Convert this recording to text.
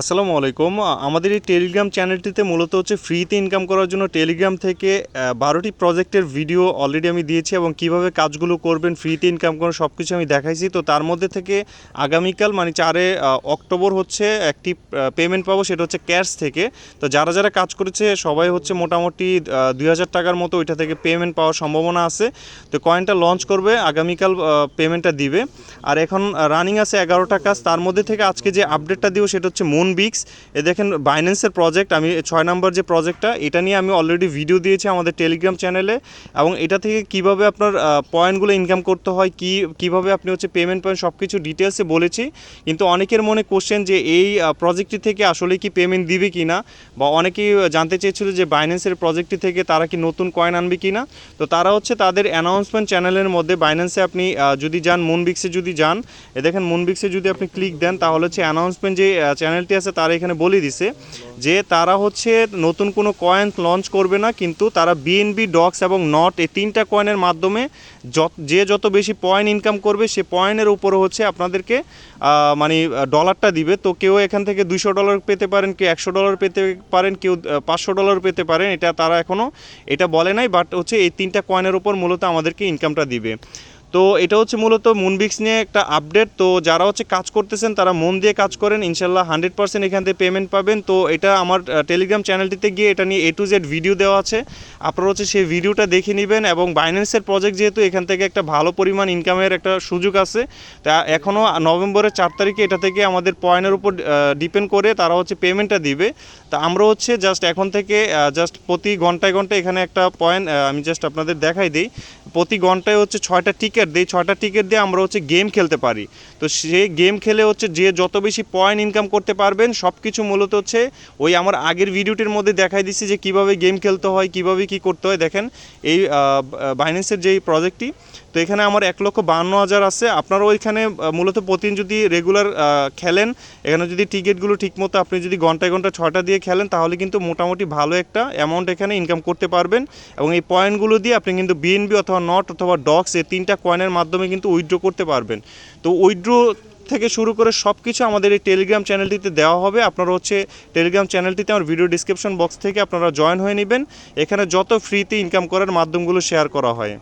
আসসালামু আলাইকুম। আমাদের এই টেলিগ্রাম চ্যানেলটিতে মূলত হচ্ছে ফ্রিতে ইনকাম করার জন্য টেলিগ্রাম থেকে বারোটি প্রজেক্টের ভিডিও অলরেডি আমি দিয়েছি এবং কীভাবে কাজগুলো করবেন ফ্রিতে ইনকাম করেন সব কিছু আমি দেখাইছি। তো তার মধ্যে থেকে আগামীকাল মানে চারে অক্টোবর হচ্ছে একটি পেমেন্ট পাবো, সেটা হচ্ছে ক্যাশ থেকে। তো যারা যারা কাজ করেছে, সবাই হচ্ছে মোটামুটি দুই হাজার টাকার মতো ওইটা থেকে পেমেন্ট পাওয়ার সম্ভাবনা আছে। তো কয়েনটা লঞ্চ করবে, আগামীকাল পেমেন্টটা দিবে। আর এখন রানিং আছে এগারোটা কাজ। তার মধ্যে থেকে আজকে যে আপডেটটা দিব, সেটা হচ্ছে মুন বিক্স এ দেখেন বাইন্যান্সের প্রজেক্ট আমি ছয় নম্বর যে প্রজেক্টটা এটা নিয়ে আমি অলরেডি ভিডিও দিয়েছি আমাদের টেলিগ্রাম চ্যানেলে এবং এটা থেকে কীভাবে আপনার পয়েন্টগুলো ইনকাম করতে হয়, কি, কীভাবে আপনি হচ্ছে পেমেন্ট পয়েন্ট সব কিছু ডিটেলসে বলেছি। কিন্তু অনেকের মনে কোশ্চেন যে এই প্রজেক্টটি থেকে আসলে কি পেমেন্ট দিবে কি না বা অনেকেই জানতে চেয়েছিল যে বাইন্যান্সের প্রজেক্টটি থেকে তারা কি নতুন কয়েন আনবে কি না তো তারা হচ্ছে তাদের অ্যানাউন্সমেন্ট চ্যানেলের মধ্যে বাইন্যান্সে আপনি যদি যান মুনবিক্সে যদি যান, এ দেখেন মুনবিক্সে যদি আপনি ক্লিক দেন, তাহলে হচ্ছে অ্যানাউন্সমেন্ট যে চ্যানেলটি আছে, তারা এখানে বলে দিছে যে তারা হচ্ছে নতুন কোনো কয়েন লঞ্চ করবে না, কিন্তু তারা বিএনবি ডক্স এবং নট এই তিনটা কয়েনের মাধ্যমে যত, যে যত বেশি পয়েন্ট ইনকাম করবে, সে পয়েন্টের উপরে হচ্ছে আপনাদেরকে মানে ডলারটা দিবে। তো কেউ এখান থেকে দুশো ডলার পেতে পারেন, কেউ একশো ডলার পেতে পারেন, কেউ পাঁচশো ডলার পেতে পারেন, এটা তারা এখনও এটা বলে নাই বাট হচ্ছে এই তিনটা কয়েনের উপর মূলত আমাদেরকে ইনকামটা দিবে। তো এটা হচ্ছে মূলত মুনবিক্স নিয়ে একটা আপডেট তো যারা হচ্ছে কাজ করতেছেন, তারা মন দিয়ে কাজ করেন। ইনশাল্লাহ হান্ড্রেড পার্সেন্ট এখান থেকে পেমেন্ট পাবেন। তো এটা আমার টেলিগ্রাম চ্যানেলটিতে গিয়ে এটা নিয়ে এ টু জেড ভিডিও দেওয়া আছে। আপনারা হচ্ছে সেই ভিডিওটা দেখে নেবেন এবং বাইন্যান্সের প্রজেক্ট যেহেতু এখান থেকে একটা ভালো পরিমাণ ইনকামের একটা সুযোগ আছে, তা এখনও নভেম্বরের চার তারিখে এটা থেকে আমাদের পয়েন্টের উপর ডিপেন্ড করে তারা হচ্ছে পেমেন্টটা দিবে। তা আমরা হচ্ছে জাস্ট এখন থেকে জাস্ট প্রতি ঘন্টায় ঘন্টায় এখানে একটা পয়েন্ট আমি জাস্ট আপনাদের দেখাই দিই। প্রতি ঘন্টায় হচ্ছে ছয়টা টিকিট দিই ছটা টিকিট দিয়ে আমরা হচ্ছে গেম খেলতে পারি। তো সেই গেম খেলে হচ্ছে যে যত বেশি পয়েন্ট ইনকাম করতে পারবেন সব কিছু মূলত হচ্ছে ওই আমার আগের ভিডিওটির মধ্যে দেখাই দিচ্ছি যে কীভাবে গেম খেলতে হয় কীভাবে কি করতে হয়। দেখেন এই বাইন্যান্সের যেই প্রজেক্টটি তো এখানে আমার এক লক্ষ বান্ন হাজার আছে। আপনারাও এখানে আহ, মূলত প্রতিদিন যদি রেগুলার খেলেন এখানে যদি টিকিটগুলো ঠিকমতো আপনি যদি ঘন্টায় ঘণ্টা ছটা দিয়ে খেলেন তাহলে কিন্তু মোটামুটি ভালো একটা অ্যামাউন্ট এখানে ইনকাম করতে পারবেন। এবং এই পয়েন্টগুলো দিয়ে আপনি কিন্তু বিএনবি অথবা নট অথবা ডক্স এই তিনটা কয়েনের মাধ্যমে কিন্তু উইথড্র করতে পারবেন। তো উইথড্র থেকে শুরু করে সব কিছু আমাদের এই টেলিগ্রাম চ্যানেলটিতে দেওয়া হবে। আপনারা হচ্ছে টেলিগ্রাম চ্যানেলটিতে আমার ভিডিও ডিসক্রিপশন বক্স থেকে আপনারা জয়েন হয়ে নেবেন। এখানে যত ফ্রিতে ইনকাম করার মাধ্যমগুলো শেয়ার করা হয়।